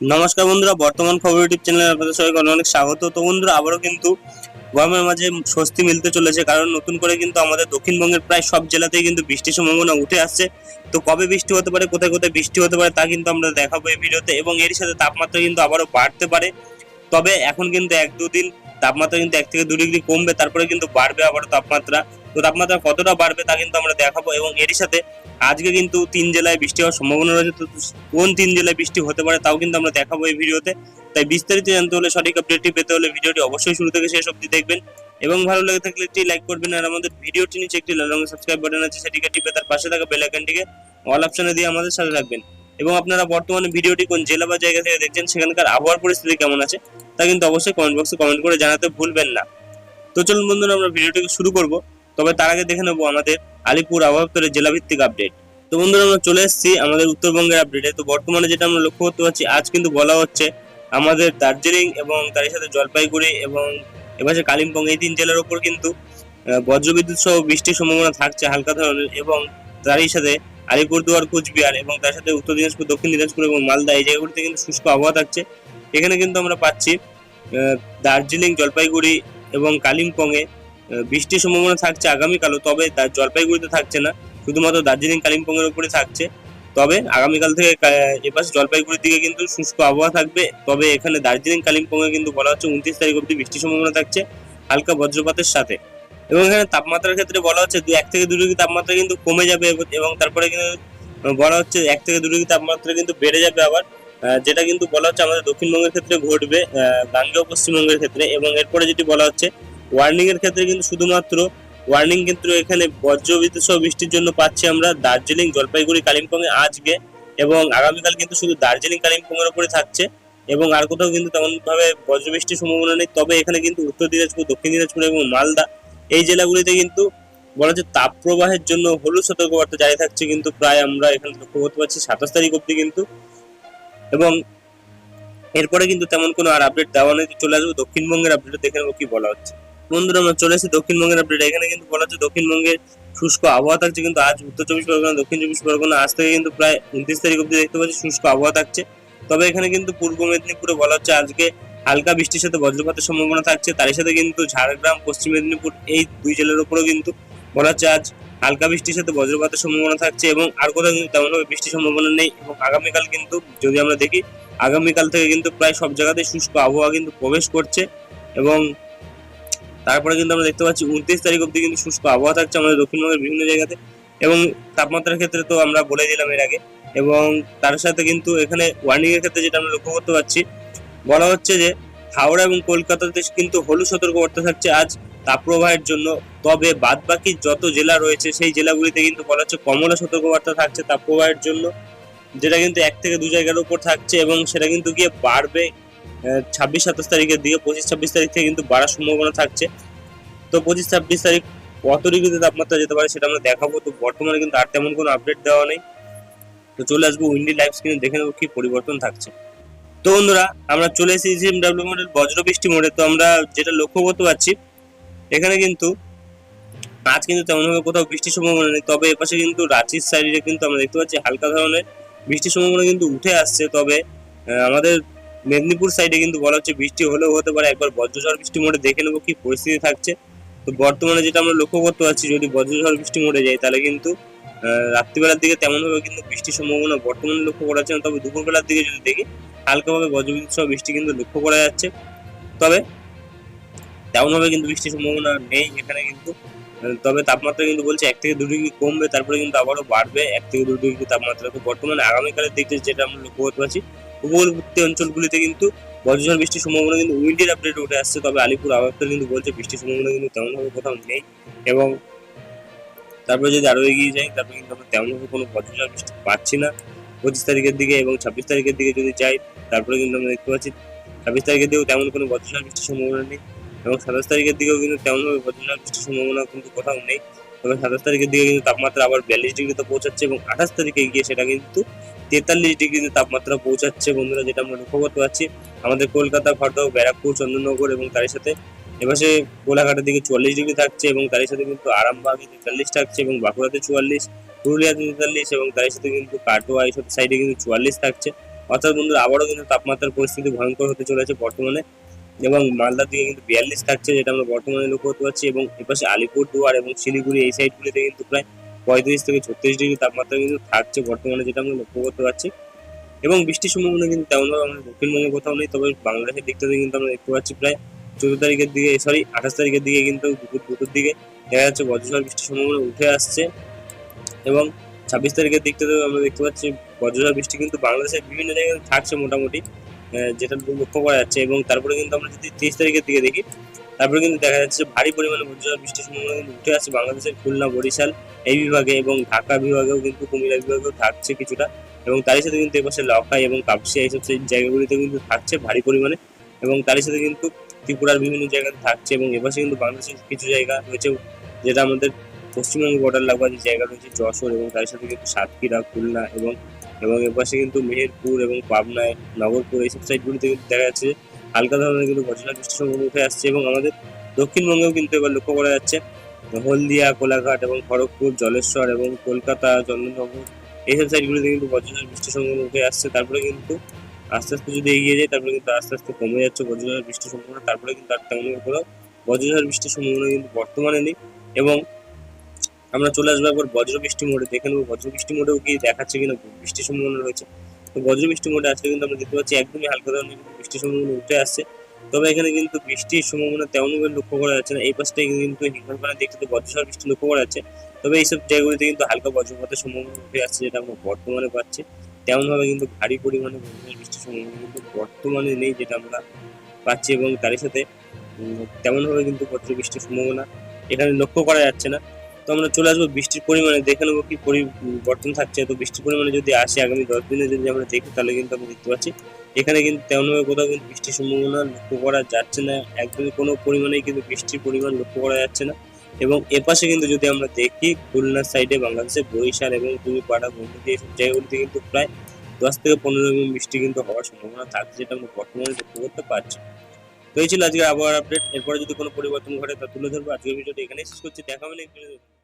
নমস্কার বন্ধুরা, বর্তমান খবর ইউটিউব চ্যানেলে আপনাদের সবাইকে অনেক স্বাগত। তো বন্ধুরা, আবারও কিন্তু গরমের মাঝে স্বস্তি মিলতে চলেছে, কারণ নতুন করে কিন্তু আমাদের দক্ষিণবঙ্গের প্রায় সব জেলাতেই কিন্তু বৃষ্টির সম্ভাবনা উঠে আসছে। তো কবে বৃষ্টি হতে পারে, কোথায় কোথায় বৃষ্টি হতে পারে, তা কিন্তু আমরা দেখাবো এই ভিডিওতে, এবং এর সাথে তাপমাত্রা কিন্তু আবারও বাড়তে পারে। তবে এখন কিন্তু এক দুদিন তাপমাত্রা কিন্তু এক থেকে দু ডিগ্রি কমবে, তারপরে কিন্তু বাড়বে আবারও তাপমাত্রা। তো তাপমাত্রা কতটা বাড়বে তা কিন্তু আমরা দেখাবো, এবং এর সাথে আজকে কিন্তু তিন জেলায় বৃষ্টি হওয়ার সম্ভাবনা রয়েছে, তো কোন তিন জেলায় বৃষ্টি হতে পারে তাও কিন্তু আমরা দেখাবো এই ভিডিওতে। তাই বিস্তারিত জানতে হলে সঠিক আপডেটটি পেতে হলে ভিডিওটি অবশ্যই শুরু থেকে শেষ অবধি দেখবেন। এবং ভালো লেগে থাকলে একটি লাইক করবেন, আর আমাদের ভিডিওটি নিচে একটি লাল রঙের সাবস্ক্রাইব বাটন আছে, সেটিকে টিপে তার পাশে থাকা বেল আইকনটিকে অল অপশনে দিয়ে আমাদের সাথে রাখবেন এবং আপনারা বর্তমানে ভিডিওটি কোন জেলা বা জায়গা থেকে দেখছেন, সেখানকার আবহাওয়ার পরিস্থিতি কেমন আছে, তা কিন্তু অবশ্যই কমেন্ট বক্সে কমেন্ট করে জানাতে ভুলবেন না। তো চলুন বন্ধুরা, আমরা ভিডিওটিকে শুরু করব। তবে তার আগে দেখে নেব আমাদের আলিপুর আবহাওয়া জেলাভিত্তিক আপডেট তো বন্ধুরা, আমরা চলে এসেছি আমাদের উত্তরবঙ্গের আপডেটে তো বর্তমানে যেটা আমরা লক্ষ্য করতে পারছি, আজ কিন্তু বলা হচ্ছে আমাদের দার্জিলিং এবং তার সাথে জলপাইগুড়ি এবং এপাশে কালিম্পং, এই তিন জেলার উপর কিন্তু বজ্রবিদ্যুৎ সহ বৃষ্টির সম্ভাবনা থাকছে হালকা ধরনের এবং তারই সাথে আলিপুরদুয়ার, কুচবিহার এবং তার সাথে উত্তর দিনাজপুর, দক্ষিণ দিনাজপুর এবং মালদা, এই জায়গাগুলিতে কিন্তু শুষ্ক আবহাওয়া থাকছে। এখানে কিন্তু আমরা পাচ্ছি দার্জিলিং, জলপাইগুড়ি এবং কালিম্পংয়ে বৃষ্টির সম্ভাবনা থাকছে আগামীকালও, তবে তার জলপাইগুড়িতে থাকছে না, শুধুমাত্র দার্জিলিং কালিম্পং এর উপরে থাকছে। তবে আগামীকাল থেকে এপাশে জলপাইগুড়ির দিকে কিন্তু শুষ্ক আবহাওয়া থাকবে, তবে এখানে দার্জিলিং কালিম্পং এ কিন্তু বলা হচ্ছে উনত্রিশ তারিখ অবধি বৃষ্টির সম্ভাবনা থাকছে, হালকা বজ্রপাতের সাথে। এবং এখানে তাপমাত্রার ক্ষেত্রে বলা হচ্ছে দু, এক থেকে দু ডিগ্রি তাপমাত্রা কিন্তু কমে যাবে এবং- তারপরে কিন্তু বলা হচ্ছে এক থেকে দু ডিগ্রি তাপমাত্রা কিন্তু বেড়ে যাবে আবার যেটা কিন্তু বলা হচ্ছে আমাদের দক্ষিণবঙ্গের ক্ষেত্রে ঘটবে গাঙ্গেয় পশ্চিমবঙ্গের ক্ষেত্রে এবং এরপরে যেটি বলা হচ্ছে ওয়ার্নিং এর ক্ষেত্রে কিন্তু শুধুমাত্র ওয়ার্নিং কিন্তু এখানে বজ্রবিদ্যুৎ সহ বৃষ্টির জন্য পাচ্ছি আমরা দার্জিলিং, জলপাইগুড়ি কালিম্পং এ আজকে এবং আগামীকাল কিন্তু শুধু দার্জিলিং কালিম্পং এর উপরে থাকছে এবং আর কোথাও কিন্তু তেমন ভাবে বজ্রবৃষ্টির সম্ভাবনা নেই। তবে এখানে কিন্তু উত্তর দিনাজপুর, দক্ষিণ দিনাজপুর এবং মালদা এই জেলাগুলিতে কিন্তু বলা হচ্ছে তাপপ্রবাহের জন্য হলুদ সতর্কবার্তা জারি থাকছে কিন্তু প্রায় আমরা এখানে লক্ষ্য করতে পারছি সাতাশ তারিখ অব্দি কিন্তু এবং এরপরে কিন্তু তেমন কোনো আর আপডেট দেওয়া নেই। চলে আসব দক্ষিণবঙ্গের আপডেট দেখে নেব কি বলা হচ্ছে। বন্ধুরা, আমরা চলে এসেছি দক্ষিণবঙ্গের আপডেট এখানে কিন্তু বলা হচ্ছে দক্ষিণবঙ্গের শুষ্ক আবহাওয়া থাকছে, কিন্তু আজ উত্তর চব্বিশ পরগনা, দক্ষিণ চব্বিশ পরগনা, আজ থেকে কিন্তু প্রায় উনত্রিশ তারিখ অব্দি দেখতে পাচ্ছি শুষ্ক আবহাওয়া থাকছে। তবে এখানে কিন্তু পূর্ব মেদিনীপুরে বলা হচ্ছে আজকে হালকা বৃষ্টির সাথে বজ্রপাতের সম্ভাবনা থাকছে। তার সাথে কিন্তু ঝাড়গ্রাম, পশ্চিম মেদিনীপুর, এই দুই জেলার উপরেও কিন্তু বলা হচ্ছে আজ হালকা বৃষ্টির সাথে বজ্রপাতের সম্ভাবনা থাকছে এবং আর কোথাও কিন্তু তেমনভাবে বৃষ্টির সম্ভাবনা নেই এবং আগামীকাল কিন্তু যদি আমরা দেখি, আগামীকাল থেকে কিন্তু প্রায় সব জায়গাতে শুষ্ক আবহাওয়া কিন্তু প্রবেশ করছে এবং তারপরে কিন্তু আমরা দেখতে পাচ্ছি উনত্রিশ তারিখ অব্দি কিন্তু শুষ্ক আবহাওয়া থাকছে আমাদের দক্ষিণবঙ্গের বিভিন্ন জায়গাতে এবং তাপমাত্রার ক্ষেত্রে তো আমরা বলে দিলাম এর আগে। এবং তার সাথে কিন্তু এখানে ওয়ার্নিং এর ক্ষেত্রে যেটা আমরা লক্ষ্য করতে পারছি, বলা হচ্ছে যে হাওড়া এবং কলকাতাতে কিন্তু হলুদ সতর্কবার্তা থাকছে আজ তাপপ্রবাহের জন্য। তবে বাদ বাকি যত জেলা রয়েছে সেই জেলাগুলিতে কিন্তু বলা হচ্ছে কমলা সতর্কবার্তা থাকছে তাপপ্রবাহের জন্য, যেটা কিন্তু এক থেকে দু জায়গার উপর থাকছে এবং সেটা কিন্তু গিয়ে বাড়বে ছাব্বিশ সাতাশ তারিখের দিকে পঁচিশ ছাব্বিশ তারিখ থেকে কিন্তু বাড়ার সম্ভাবনা থাকছে। তো পঁচিশ ছাব্বিশ তারিখ কত ডিগ্রিতে তাপমাত্রা যেতে পারে সেটা আমরা দেখাবো। তো বর্তমানে কিন্তু আর তেমন কোনো আপডেট দেওয়া নেই। তো চলে আসব উইন্ডি লাইভ স্ক্রিনে দেখে নেব কি পরিবর্তন থাকছে। তো বন্ধুরা, আমরা চলে এসেছি ডাব্লিউ মডেল বজ্র বৃষ্টি মোডে তো আমরা যেটা লক্ষ্য করতে পারছি, এখানে কিন্তু আজ কিন্তু তেমনভাবে কোথাও বৃষ্টির সম্ভাবনা নেই। তবে এপাশে কিন্তু রাঁচির সাইডে কিন্তু আমরা দেখতে পাচ্ছি হালকা ধরনের বৃষ্টির সম্ভাবনা কিন্তু উঠে আসছে। তবে আমাদের মেদিনীপুর সাইডে কিন্তু বলা হচ্ছে বৃষ্টি হলেও হতে পারে। একবার বজ্রঝড় বৃষ্টি মোডে দেখে নেব কি পরিস্থিতি থাকছে। তো বর্তমানে যেটা আমরা লক্ষ্য করতে পারছি, যদি বজ্রঝড় বৃষ্টি মোডে যাই তাহলে কিন্তু রাত্রিবেলার দিকে তেমনভাবে কিন্তু বৃষ্টির সম্ভাবনা বর্তমানে লক্ষ্য করা যাচ্ছে না। তবে দুপুরবেলার দিকে যদি দেখি, হালকাভাবে বজ্রবিদ্যুৎ সহ বৃষ্টি কিন্তু লক্ষ্য করা যাচ্ছে। তবে, তেমনভাবে কিন্তু বৃষ্টির সম্ভাবনা নেই এখানে কিন্তু। তবে তাপমাত্রা কিন্তু বলছে এক থেকে দু ডিগ্রি কমবে, তারপরে কিন্তু আবারও বাড়বে এক থেকে দু ডিগ্রি তাপমাত্রা। তো বর্তমানে আগামীকালের দিকে যেটা আমরা লক্ষ্য করতে পারছি উপকূলবর্তী অঞ্চলগুলিতে কিন্তু বজ্রঝড় বৃষ্টির সম্ভাবনা কিন্তু উইন্ডের আপডেট উঠে আসছে। তবে আলিপুর আবাবটা কিন্তু বলছে বৃষ্টির সম্ভাবনা কিন্তু তেমনভাবে কোথাও নেই এবং তারপরে যদি আরও এগিয়ে যাই, তারপরে কিন্তু আমরা তেমনভাবে কোনো বজ্রঝড় বৃষ্টি পাচ্ছি না। পঁচিশ তারিখের দিকে এবং ছাব্বিশ তারিখের দিকে যদি যাই, তারপরে কিন্তু আমরা দেখতে পাচ্ছি ছাব্বিশ তারিখের দিকেও তেমন কোনো বজ্রঝড় বৃষ্টির সম্ভাবনা নেই। এবং সাতাশ তারিখের দিকেও কিন্তু তেমনভাবে বজ্রঝড় বৃষ্টির সম্ভাবনা কিন্তু কোথাও নেই। এবং সাতাশ তারিখের দিকে কিন্তু তাপমাত্রা আবার বিয়াল্লিশ ডিগ্রিতে পৌঁছাচ্ছে এবং আঠাশ তারিখে গিয়ে সেটা কিন্তু তেতাল্লিশ ডিগ্রিতে তাপমাত্রা পৌঁছাচ্ছে। বন্ধুরা, যেটা আমরা লক্ষ্য করতে পারছি, আমাদের কলকাতা ঘটক ব্যারাকপুর, চন্দননগর এবং তার সাথে এপাশে কোলাঘাটের দিকে চুয়াল্লিশ ডিগ্রি থাকছে এবং তার সাথে কিন্তু আরামবাগে তেতাল্লিশ থাকছে এবং বাঁকুড়াতে চুয়াল্লিশ, পুরুলিয়াতে তেতাল্লিশ এবং তার সাথে কিন্তু কাটোয়া এইসব সাইডে কিন্তু চুয়াল্লিশ থাকছে। অর্থাৎ বন্ধুরা, আবারও কিন্তু তাপমাত্রার পরিস্থিতি ভয়ঙ্কর হতে চলেছে বর্তমানে। এবং মালদার দিকে কিন্তু বিয়াল্লিশ থাকছে, যেটা আমরা বর্তমানে লক্ষ্য করতে পারছি। এবং এপাশে আলিপুরদুয়ার এবং শিলিগুড়ি এই সাইডগুলিতে কিন্তু প্রায় পঁয়ত্রিশ থেকে ছত্রিশ ডিগ্রি তাপমাত্রা কিন্তু থাকছে বর্তমানে, যেটা আমরা লক্ষ্য করতে পারছি। এবং বৃষ্টির সম্ভাবনা কিন্তু তেমনভাবে আমাদের দক্ষিণবঙ্গে কোথাও নেই, তবে বাংলাদেশের দিকটাতে কিন্তু আমরা দেখতে পাচ্ছি প্রায় চোদ্দ তারিখের দিকে সরি আঠাশ তারিখের দিকে কিন্তু দুপুর দুপুর দিকে দেখা যাচ্ছে বজ্রঝড় বৃষ্টির সম্ভাবনা উঠে আসছে। এবং ছাব্বিশ তারিখের দিকটাতেও আমরা দেখতে পাচ্ছি বজ্রঝড় বৃষ্টি কিন্তু বাংলাদেশের বিভিন্ন জায়গায় থাকছে মোটামুটি। যেটা লক্ষ্য করা যাচ্ছে এবং তারপরে কিন্তু আমরা যদি তেইশ তারিখের দিকে দেখি, তারপরে কিন্তু দেখা যাচ্ছে ভারী পরিমাণে বজ্রঝড় বৃষ্টির সম্ভাবনা কিন্তু উঠে আসছে বাংলাদেশের খুলনা, বরিশাল এই বিভাগে এবং ঢাকা বিভাগেও কিন্তু কুমিল্লা বিভাগেও থাকছে কিছুটা এবং তারই সাথে কিন্তু এপাশে লখাই এবং কাপসিয়া এইসব সেই জায়গাগুলিতে কিন্তু থাকছে ভারী পরিমাণে এবং তারই সাথে কিন্তু ত্রিপুরার বিভিন্ন জায়গাতে থাকছে এবং এপাশে কিন্তু বাংলাদেশের কিছু জায়গা রয়েছে যেটা আমাদের পশ্চিমবঙ্গ বর্ডার লাগোয়া যে জায়গা রয়েছে যশোর এবং তার সাথে কিন্তু সাতক্ষীরা, খুলনা এবং এবং এপাশে কিন্তু মেহেরপুর এবং পাবনায়, নগরপুর এইসব সাইডগুলিতে কিন্তু দেখা যাচ্ছে হালকা ধরনের কিন্তু বজ্রঝড় বৃষ্টির উঠে আসছে এবং আমাদের দক্ষিণবঙ্গেও কিন্তু এবার লক্ষ্য করা যাচ্ছে। হলদিয়া, কোলাঘাট এবং খড়গপুর, জলেশ্বর এবং কলকাতা, চন্দননগর এইসব সাইডগুলিতে কিন্তু বজ্রঝড় বৃষ্টির সম্ভাবনা উঠে আসছে। তারপরে কিন্তু আস্তে আস্তে যদি এগিয়ে যায় তারপরে কিন্তু আস্তে আস্তে কমে যাচ্ছে বজ্রঝড় বৃষ্টির সম্ভাবনা তারপরে কিন্তু আর তেমন কোনো বজ্রঝড় বৃষ্টির সম্ভাবনা কিন্তু বর্তমানে নেই এবং আমরা চলে আসব একবার বজ্র বৃষ্টি মোডে। দেখে নেব বজ্র বৃষ্টি মোডেও কি দেখাচ্ছে কিনা? বৃষ্টির সম্ভাবনা রয়েছে। তো বজ্র বৃষ্টি মোডে আজকে কিন্তু আমরা দেখতে পাচ্ছি একদমই হালকা ধরনের কিন্তু বৃষ্টির সম্ভাবনা উঠে আসছে। তবে এখানে কিন্তু বৃষ্টির সম্ভাবনা তেমন তেমনভাবে লক্ষ্য করা যাচ্ছে না। এই পাশটায় কিন্তু হিমালয় দেখতে তো বজ্রঝড় বৃষ্টি লক্ষ্য করা যাচ্ছে। তবে এইসব জায়গাগুলিতে কিন্তু হালকা বজ্রপাতের সম্ভাবনা উঠে আসছে যেটা আমরা বর্তমানে পাচ্ছি। তেমনভাবে কিন্তু ভারী পরিমাণে বৃষ্টির সম্ভাবনা কিন্তু বর্তমানে নেই যেটা আমরা পাচ্ছি এবং তারই সাথে তেমনভাবে কিন্তু বজ্র বৃষ্টির সম্ভাবনা এখানে লক্ষ্য করা যাচ্ছে না। তো আমরা চলে আসব। বৃষ্টির পরিমাণে দেখে নেব কি পরিবর্তন থাকছে। তো বৃষ্টির পরিমাণে যদি আসে আগামী দশ দিনে যদি আমরা দেখি, তাহলে কিন্তু আমরা দেখতে পাচ্ছি। এখানে কিন্তু তেমনভাবে কোথাও কিন্তু বৃষ্টির সম্ভাবনা লক্ষ্য করা যাচ্ছে না। একদমই কোনো পরিমাণেই কিন্তু বৃষ্টির পরিমাণ লক্ষ্য করা যাচ্ছে না। এবং এপাশে কিন্তু যদি আমরা দেখি খুলনার সাইডে বাংলাদেশে বরিশাল এবং টুরিপাড়া বন্ধুটি এইসব জায়গাগুলিতে কিন্তু প্রায় দশ থেকে পনেরো মিনিট বৃষ্টি কিন্তু হওয়ার সম্ভাবনা থাকছে, যেটা আমরা বর্তমানে লক্ষ্য করতে পারছি। তো এই ছিল আজকে আবহাওয়ার আপডেট এরপরে যদি কোনো পরিবর্তন ঘটে, তা তুলে ধরবো। আজকের ভিডিওটা এখানেই শেষ করছি। দেখা হবে ভিডিওতে